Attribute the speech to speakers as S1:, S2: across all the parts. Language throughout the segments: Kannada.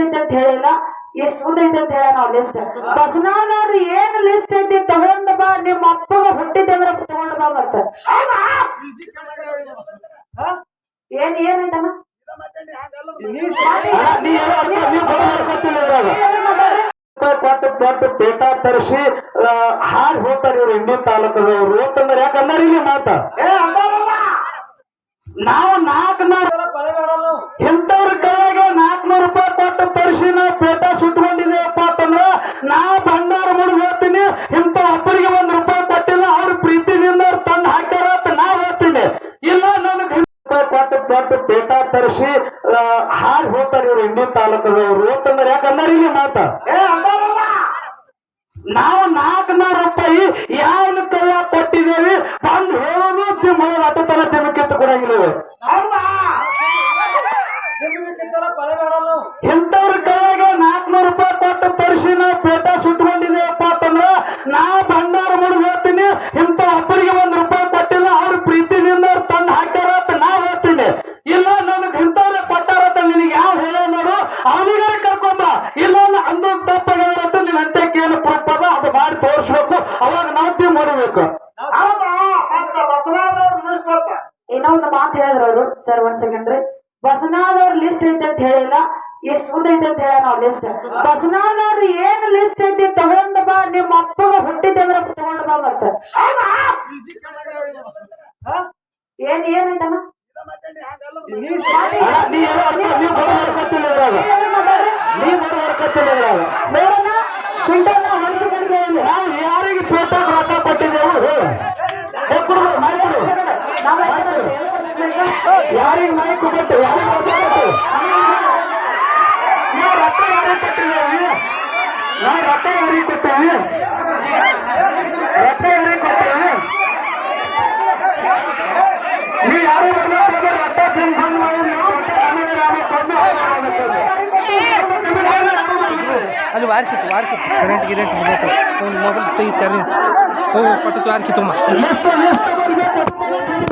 S1: ಅಂತ ಹೇಳಿಲ್ಲ. ಎಷ್ಟು ಮುಂದೆ ಐತಿ ಅಂತ ಹೇಳ ನಾವು ಲಿಸ್ಟ್ ಬಸನಾನವ್ರ ಏನ್ ಲಿಸ್ಟ್ ಐತಿ ತಗೊಂಡ ಬಾ ನಿಮ್ಮ ಅಪ್ಪಗ ಹುಟ್ಟಿದ್ದೇವ್ರ ತಗೊಂಡ ಬಾ ಮತ್ತ ಏನ್
S2: ಏನೈತಮ್ಮ ಕೊಟ್ಟು ಕೊಟ್ಟು ಪೇಟ ತರಿಸಿ ಹಾರಿ ಹೋಗ್ತಾರೆ ಇವ್ರು ಇಂಡಿ ತಾಲೂಕದವ್ರು. ಅಂತಂದ್ರೆ ಯಾಕಂದ್ರೆ ಇಲ್ಲಿ ಮಾತಾ? ನಾವು ನಾಲ್ಕನೂರ ಎಂತವ್ರ ಕೈಯಾಗ ನಾಲ್ಕನೂರು ರೂಪಾಯಿ ಕೊಟ್ಟು ತರಿಸಿ ನಾವು ಪೇಟ ಸುಟ್ಕೊಂಡಿದೇವಪ್ಪ ಅಂತಂದ್ರ ನಾ ಬಂಡಾರ ಮುಡಿದು ಹೋಗ್ತೀನಿ, ಇಂಥ ಒಬ್ಬರಿಗೆ ಒಂದ್ ರೂಪಾಯಿ ಕೊಟ್ಟಿಲ್ಲ, ಅವ್ರ ಪ್ರೀತಿನಿಂದ ತಂದು ಹಾಕ್ಯಾರ ಅಂತ ನಾ ಹೇಳ್ತೀನಿ. ಇಲ್ಲ, ನನಗೆ ರೂಪಾಯಿ ಕೊಟ್ಟು ಕೊಟ್ಟು ಪೇಟ ತರಿಸಿ ಹಾರಿ ಹೋಗ್ತಾರೆ ಇವ್ರು ಇಂಡಿ ತಾಲೂಕದವ್ರು ಅಂತಂದ್ರೆ ಯಾಕಂದ್ರೆ ಇಲ್ಲಿ ಮಾತಾ
S1: ಸರ್ ಒಂದ್ ಸೆಕೆಂಡ್ ರೀ ಬಸನಾದವ್ರ ಲಿಸ್ಟ್ ಐತೆ ಅಂತ ಹೇಳಿಲ್ಲ. ಎಷ್ಟು ಮುಂದೆ ಐತೆ ಅಂತ ಹೇಳ ನಾವ್ ಲಿಸ್ಟ್ ಬಸನಾದವ್ರ ಏನ್ ಲಿಸ್ಟ್ ಐತಿ ತಗೊಂಡ್ ಬಾ ನಿಮ್ಮ ಅಪ್ಪಗ ಹುಟ್ಟಿದ್ದೇವ್ರ ತಗೊಂಡ್ ಬಾ ಮತ್ತ. ಏನ್
S2: ಏನೈತಮ್ಮ ನೀ ಬರೋ ಹೊರ್ಕೊತ್ತಿಲ್ಲ
S1: ನೋಡೋಣ
S2: ಯಾರು आर की तो की करंट गिरंट हो। जाए तो मोबाइल तई तो पटो की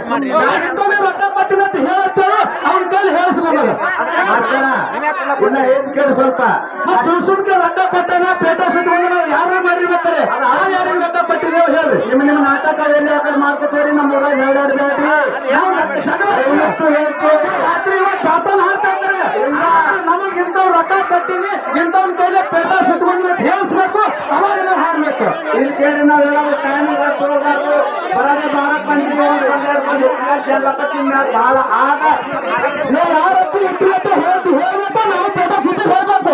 S2: Mariana ಏನ್ ಕೇಳಿ ಸ್ವಲ್ಪ. ಸುಮ್ ಸುಮ್ಕೆ ರೊಕ್ಕ ಕೊಟ್ಟನ ಪೇಟ ಸುತ್ತಕೊಂಡು ನಾವು ಯಾರು ಬರ್ತಾರೆ? ನಾವು ಯಾರಿಗೆ ರೊಕ್ಕ ಹೇಳ್ರಿ ನಿಮ್ ನಿಮ್ ನಾಟಕ ಎಲ್ಲಿ ಆ ಕಡೆ ಮಾಡ್ಕೊತೀರಿ ನಮ್ಮ ಊರಾಗ ಜಗಳ? ರಾತ್ರಿ ಇವತ್ತು ಹಾಡ್ತಾ ಇರ್ತಾರೆ ನಮಗ್ ಇಂಥವ್ ರೊಕ್ಕ ಕಟ್ಟಿನಿ ಇಂಥವ್ನ ಕೈಲಿ ಪೇಟ ಅಂತ ಹೇಳಿಸ್ಬೇಕು ಅವಾಗ ನಾವು ಹಾಡ್ಬೇಕು ಇಲ್ಲಿ ಕೇಳಿ ನಾವು ಹೇಳೋದು ಟೈಮ್ ಹೋಗ್ಬಾರ್ದು ಬರೋದೇ ಬಂದಿದ್ದೀವಿ ಆಗ ನೀವು পেটে হয়ে হয়ে যেত না? পেটে হয়ে যেত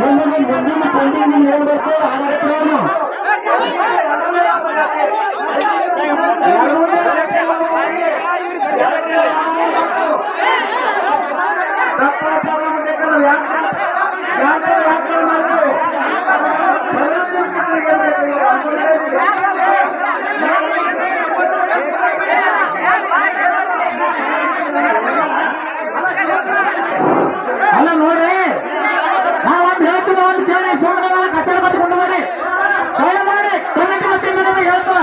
S2: ಮುಂದೆ ಮುಂದಿನ ಸಂಧಿ ನೀನು ಹೇಳ್ಬೇಕು ಹಾಡಕತ್ತೀರೇನು ಅಲ್ಲ ನೋಡ್ರಿ ನಾವ್ ಒಂದ್ ಹೇಳ್ತೀವಿ ಒಂದ್ ಕೇಳಿ ಸುಮ್ಮನೆ ಕಚೇರಿ ಮಾಡ್ಕೊಂಡು ಬರ್ರಿ ದಯ ಮಾಡಿ ಕಮಿಟಿ ಮತ್ತೆ ನನಗೆ ಹೇಳ್ತೀವ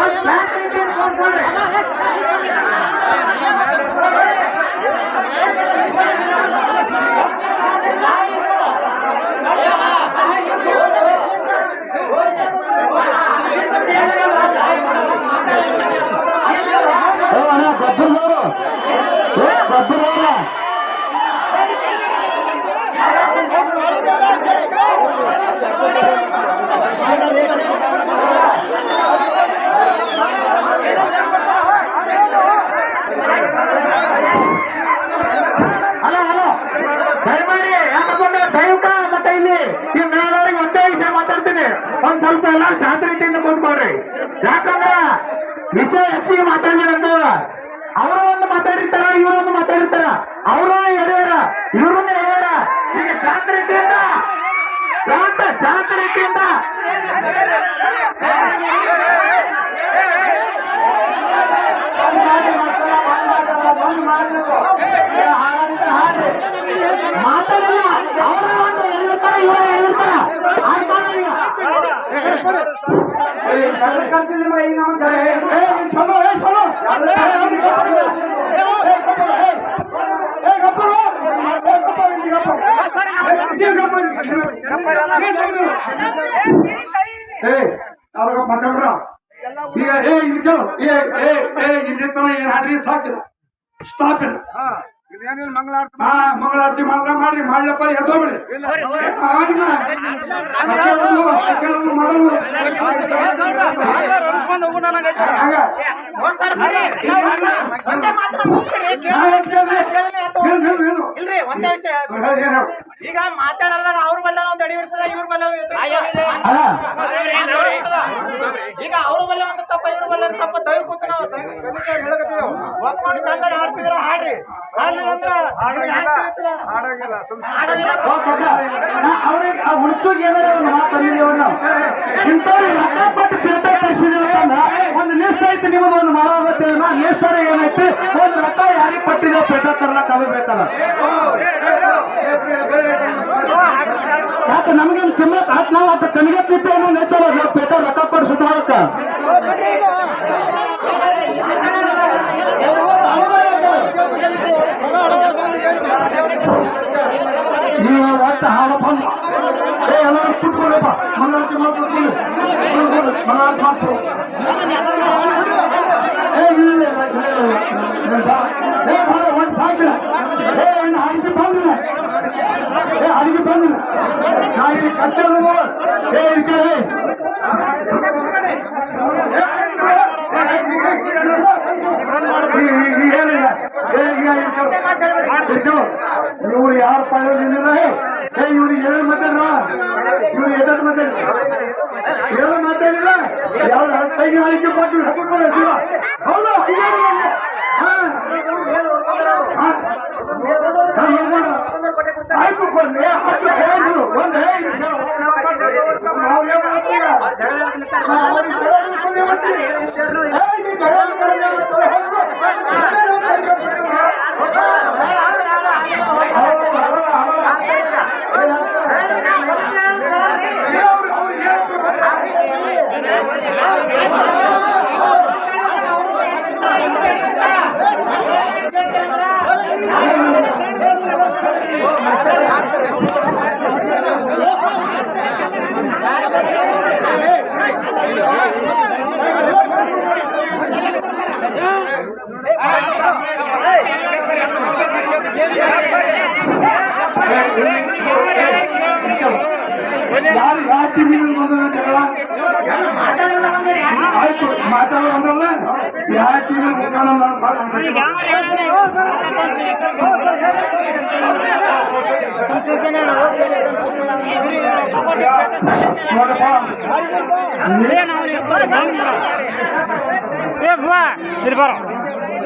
S2: ಒಂದ್ ಬ್ಯಾಂಕ್ ರಿಟರ್ನ್ ಮಾಡ್ಕೊಳ್ರಿ. ಓ ಅಣ್ಣ ಗಬ್ಬರ್ದವ್ರು ಏ ಗಬ್ಬರ್ದವ್ರ ಹಲೋ ಹಲೋ ದಯಮಾಡಿ ಯಾಕಂದ್ರೆ ದೈವಕ ಮತ್ತೆ ಇಲ್ಲಿ ಈ ಮೇಲವ್ರಿಗೆ ಒಂದೇ ವಿಷಯ ಮಾತಾಡ್ತೀನಿ ಸ್ವಲ್ಪ ಎಲ್ಲ ಶಾಂತರೀತಿಯಿಂದ ಕೂತ್ಕೊಳ್ರಿ ಯಾಕಂದ್ರ ವಿಷಯ ಹೆಚ್ಚಿಗೆ ಮಾತಾಡಿರಂದು ಅವರು ಒಂದು ಮಾತಾಡಿರ್ತಾರ ಇವರೊಂದು ಮಾತಾಡಿರ್ತಾರ ಅವರು ಎಳೆಯರ ಇವ್ರನ್ನ ಎಳೆಯರ ಈಗ ಶಾಂತ ಶಾಂತ ಶಾಂತ ರೀತಿಯಿಂದ ಮಾತಾಡಲ್ಲ ಅವರ ಒಂದು ಎಲ್ಲಿರ್ತಾರ ಇವರ ಎಲ್ಲಿರ್ತಾರ ಆಗ್ತಾನ ಈಗ
S3: ಅವ್ರಿಗೆ ಮಾತಾಡ್ರ ಈಗ ಏ ಇಲ್ಲಿ ಕೇಳು ಏ ಏ ಏ ಇಲ್ಲಿ ತನ ಏನ್ ಹಾಡ್ರಿ ಸಾಕಿದ ಸ್ಟಾಪ್ ಇಲ್ಲ ಹಾ ಮಂಗಳಾರತಿ ಮಾಡ್ರ ಮಾಡ್ರಿ ಮಾಡ್ಲಪ್ಪ ಮಾಡೋದು ಹೇಳು.
S4: ಈಗ ಮಾತಾಡೋದಾಗ ಅವ್ರ ಈಗ ಅವ್ರ ಬಲ್ಲ ಒಂದು ತಪ್ಪ ಇವ್ರ ಬಲ್ಲ ಒಂದು ತಪ್ಪ ದಯ ಕೂತು ನಾವು ಒಪ್ಕೊಂಡು ಚಂದ ಹಾಡ್ತಿದ್ರ ಹಾಡ್ರಿ ಹಾಡ್ಲಿಲ್ಲ ಅಂದ್ರ
S2: ಅವ್ರಿಗೆ ಆ ಹುಚ್ಚು ಏನಾರ ಒಂದು ಮಾತು ತಂದಿದ್ದೇವೆ ನಾವು ಇಂಥವ್ರಿಗೆ ಪೇಟ ತರಿಸಿದೇವೆ ಒಂದು ಲಿಸ್ಟ್ ಐತಿ ನಿಮ್ಮದು ಒಂದು ಮಾಡೋಗುತ್ತೆ ನಾ ಲಿಸ್ಟ್ ಏನೈತಿ ಒಂದು ರೊಕ್ಕ ಯಾರಿಗೆ ಕೊಟ್ಟಿದ್ದೇವೆ ಪೇಟ ತರ್ಲಕ್ ಆಗಬೇಕಲ್ಲ ಯಾಕೆ ನಮ್ಗೇನು ಕಿಮ್ಮತ್ ಆತ್ ನಾವು ಆತ ಕಣಿಗೆ ತಿಂತೇವೆ ನಾವು ನೈತಲ್ಲ ನಾವು ಪೇಟ ರೊಕ್ಕ ಕೊಟ್ಟು ಸುಟ್ಟು அறிவு கற்றதுமோ இருக்கிறது ಏ
S3: ಇವ್ರು ಏನು ಮಾತಾಡ್ರ ಇವ್ರು ಎಷ್ಟಾದ್ರು ಮಾತಾಡ್ರ ಏನು ಮಾತಾಡಿಲ್ಲ ಯಾವ್ದು ಕೈಗೆ ಕೊಟ್ಟು அவர் ஏற்று ಜಗಳ? ಆಯ್ತು ಮಾತಾಡೋ ಬಂದಲ್ಲ ಟಿವಿ ನೋಡಪ್ಪ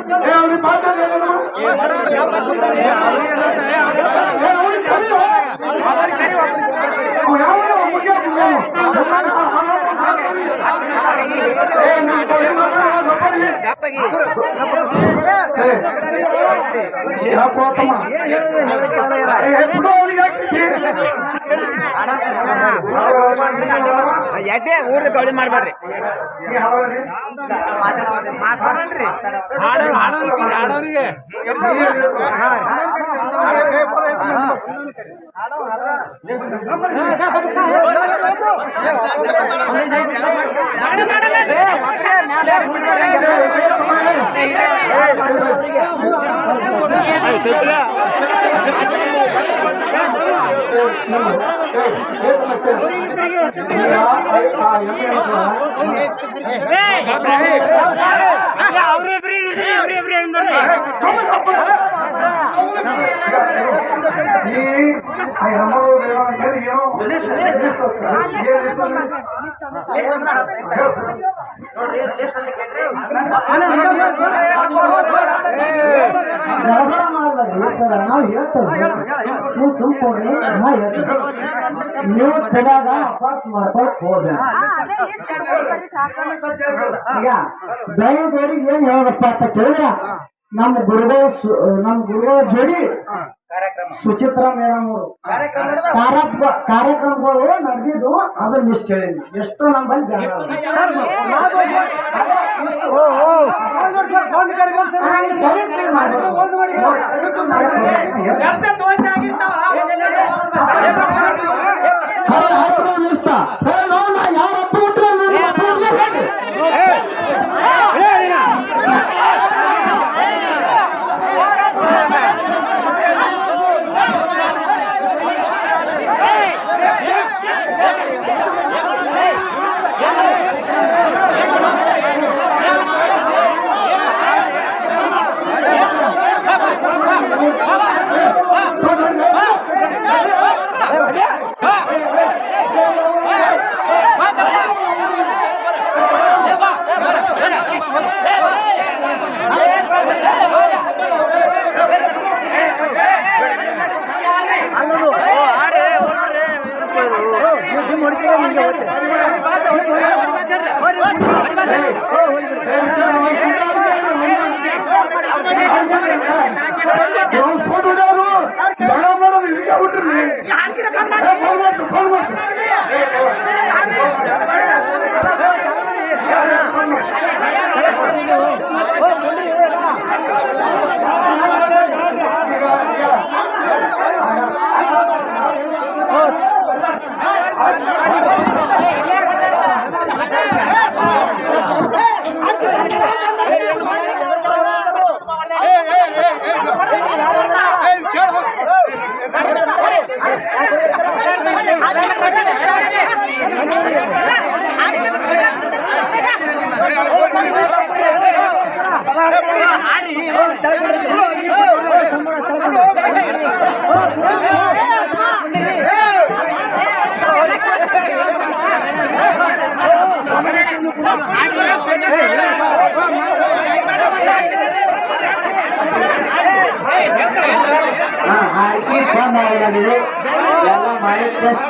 S3: அவரு பார்த்தா அவரு கறி வாங்க
S5: ಎಡ್ಡೆ ಊರ್ದ ಗೌಳಿ ಮಾಡ್ಬೇಡ್ರಿ
S3: ನೀ ಹಾಳಾಗಿ? அவரு எப்படி ಹೆಣ್ಮಗಳು ಏನೋ ಏನೋ ಲಿಸ್ಟ್ ಹೋಗ್ತದೆ. ಏನ್ ಲಿಸ್ಟ್ ಹೋಗ್ತದೆ?
S6: ಗಡಬಡ ಮಾಡ್ಬೇಡ್ರಿ ಸರ್ ನಾವು ಹೇಳ್ತೇವೆ ನೀವು ಸುಮ್ ಕೊಡ್ರಿ ನಾ ಹೇಳ್ತೇವೆ ನೀವು ತಗಾಗ ಅಪಾರ್ಟ್ ಮಾಡ್ಕೊಳಕ್ ಹೋಗ್ಬೇಡ ಈಗ ದೈವದವ್ರಿಗೆ ಏನ್ ಹೇಳೋದಪ್ಪ ಅಂತ ಕೇಳಿದ್ರ ನಮ್ ಗುರುಗಳ ನಮ್ ನಮ್ಮ ಗುರುಗಳ ಜೋಡಿ ಸುಚಿತ್ರ ಮೇಡಮ್ ಅವರು ಕಾರ್ಯಕ್ರಮ ಕಾರ್ಯಕ್ರಮಗಳು ನಡೆದಿದ್ದು ಅದು ಲಿಸ್ಟ್ ಹೇಳಿ ಎಷ್ಟು ನಮ್ಮಲ್ಲಿ ಬೇಡ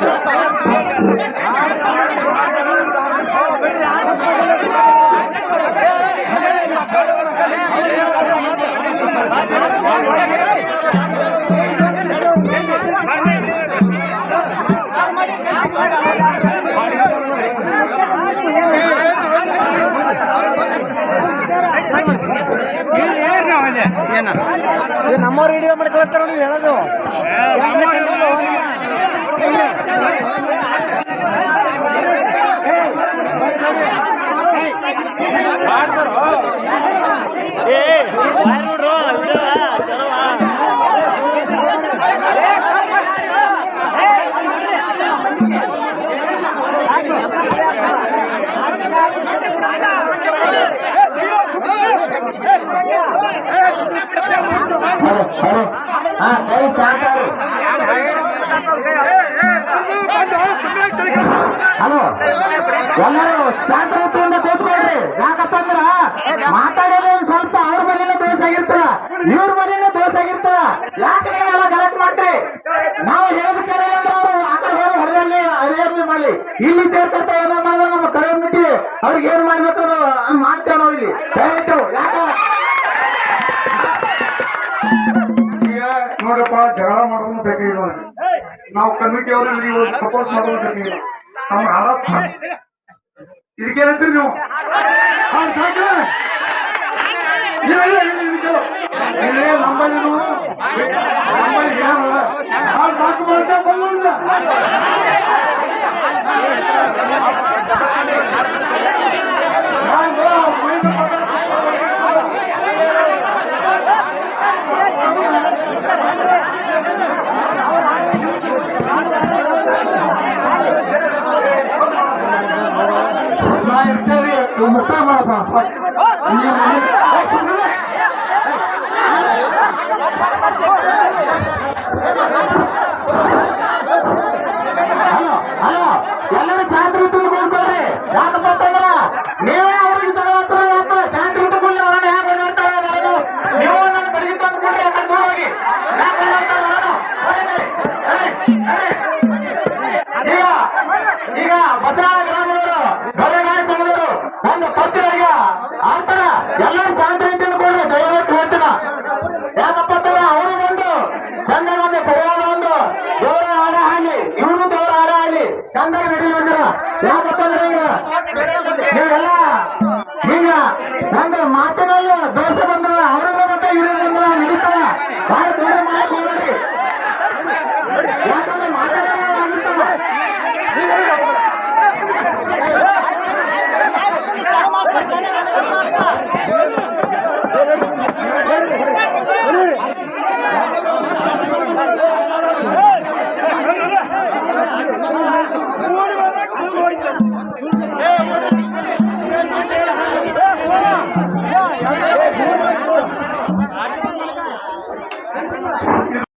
S7: ಮಾಡಿ ಟೆಸ್ಟ್
S2: ನಮ್ಮವ್ರು ವಿಡಿಯೋ ಮಾಡ್ಕೊಳ್ತಾರ ನೀವು ಹೇಳೋದು
S7: సరే సరే ఆ కై శాంతారు ಹಲೋ. ಎಲ್ಲರೂ ಶಾಂತವತಿಯಿಂದ ಕೂತ್ಕೊಳ್ರಿ. ಯಾಕಪ್ಪಂದ್ರ ಮಾತಾಡೋದು ಸ್ವಲ್ಪ ಅವ್ರ ಮನೇನೆ ದೋಷ ಆಗಿರ್ತದ, ಇವ್ರ ಮನೇನೆ ದೋಷ ಆಗಿರ್ತದ. ಯಾಕೆ ನೀವೆಲ್ಲ ಗಲಾಟೆ ಮಾಡ್ತೀರಿ? ನಾವು ಹೇಳೋದು ಕೇಳಿಲ್ಲ ಅಂದ್ರೆ ಅವರು ಆ ಕಡೆ ಹೋಗಿ ಹೊಡೆದಲ್ಲಿ ಅದೇ ಮಾಡಿ. ಇಲ್ಲಿ ಸೇರ್ತಂತ ಏನೋ ಮಾಡಿದ್ರೆ ನಮ್ಮ ಕಮ್ಯುನಿಟಿ ಅವ್ರಿಗೆ ಏನ್ ಮಾಡ್ಬೇಕು ಮಾಡ್ತೇವೆ ನಾವು ಇಲ್ಲಿ. ದಯವಿಟ್ಟು, ಯಾಕ?
S3: ಈಗ ನೋಡಪ್ಪ, ಜಗಳ ಮಾಡೋದು ಬೇಕಾಗಿಲ್ಲ ನಾವು ಕಮಿಟಿ ಅವರು ಸಪೋರ್ಟ್ ಮಾಡೋದು ಬೇಕಾಗಿಲ್ಲ. ತಮ್ಮ ಹರಾಸ್ ಇದಕ್ಕೇನಂತೀರಿ ನೀವು ಹಾ, ಸಾಕು ಇಲ್ಲ ಇಲ್ಲ ಇಲ್ಲ ಇದಕ್ಕೆ ಇಲ್ಲೇ ನಮ್ಮಲ್ಲಿ ನೀವು ನಮ್ಮಲ್ಲಿ ಏನಲ್ಲ ಹಾ, ಸಾಕು ಬರುತ್ತೆ ಬಂದ್ಬಿಡ್ದ
S7: программа ನಂದು ಮಾತಿನಲ್ಲಿ